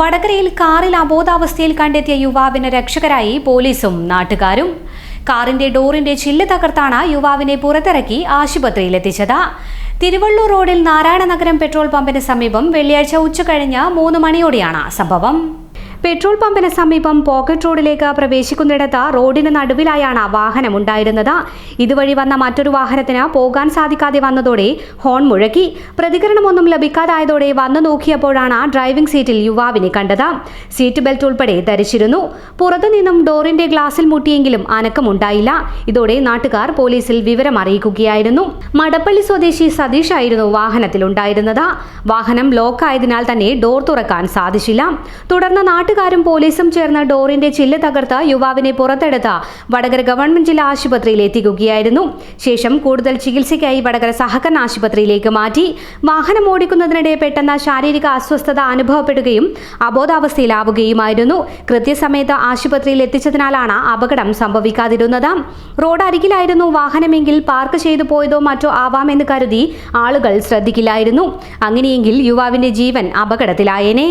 വടകരയിൽ കാറിൽ അബോധാവസ്ഥയിൽ കണ്ടെത്തിയ യുവാവിന് രക്ഷകരായി പോലീസും നാട്ടുകാരും. കാറിന്റെ ഡോറിന്റെ ചില്ല് തകർത്താണ് യുവാവിനെ പുറത്തിറക്കി ആശുപത്രിയിലെത്തിച്ചത്. തിരുവള്ളൂർ റോഡിൽ നാരായണ നഗരം പെട്രോൾ പമ്പിന് സമീപം വെള്ളിയാഴ്ച ഉച്ചകഴിഞ്ഞ് മൂന്ന് മണിയോടെയാണ് സംഭവം. പെട്രോൾ പമ്പിന് സമീപം പോക്കറ്റ് റോഡിലേക്ക് പ്രവേശിക്കുന്നിടത്ത് റോഡിന് നടുവിലായാണ് വാഹനം ഉണ്ടായിരുന്നത്. ഇതുവഴി വന്ന മറ്റൊരു വാഹനത്തിന് പോകാൻ സാധിക്കാതെ വന്നതോടെ ഹോൺ മുഴക്കി. പ്രതികരണമൊന്നും ലഭിക്കാതായതോടെ വന്നു നോക്കിയപ്പോഴാണ് ഡ്രൈവിംഗ് സീറ്റിൽ യുവാവിനെ കണ്ടത്. സീറ്റ് ബെൽറ്റ് ഉൾപ്പെടെ ധരിച്ചിരുന്നു. പുറത്തുനിന്നും ഡോറിന്റെ ഗ്ലാസിൽ മുട്ടിയെങ്കിലും അനക്കമുണ്ടായില്ല. ഇതോടെ നാട്ടുകാർ പോലീസിൽ വിവരം അറിയിക്കുകയായിരുന്നു. മടപ്പള്ളി സ്വദേശി സതീഷ് ആയിരുന്നു വാഹനത്തിലുണ്ടായിരുന്നത്. വാഹനം ലോക്കായതിനാൽ തന്നെ ഡോർ തുറക്കാൻ സാധിച്ചില്ല. തുടർന്ന് നാട്ടുകാരും പോലീസും ചേർന്ന് ഡോറിന്റെ ചില്ല് തകർത്ത് യുവാവിനെ പുറത്തെടുത്ത് വടകര ഗവൺമെന്റ് ജില്ലാ ആശുപത്രിയിൽ എത്തിക്കുകയായിരുന്നു. ശേഷം കൂടുതൽ ചികിത്സയ്ക്കായി വടകര സഹകരണ ആശുപത്രിയിലേക്ക് മാറ്റി. വാഹനം ഓടിക്കുന്നതിനിടെ പെട്ടെന്ന് ശാരീരിക അസ്വസ്ഥത അനുഭവപ്പെടുകയും അബോധാവസ്ഥയിലാവുകയുമായിരുന്നു. കൃത്യസമയത്ത് ആശുപത്രിയിൽ എത്തിച്ചതിനാലാണ് അപകടം സംഭവിക്കാതിരുന്നത്. റോഡ് അരികിലായിരുന്നു വാഹനമെങ്കിൽ പാർക്ക് ചെയ്തു പോയതോ മറ്റോ ആവാമെന്ന് കരുതി ആളുകൾ ശ്രദ്ധിക്കില്ലായിരുന്നു. അങ്ങനെയെങ്കിൽ യുവാവിന്റെ ജീവൻ അപകടത്തിലായേനെ.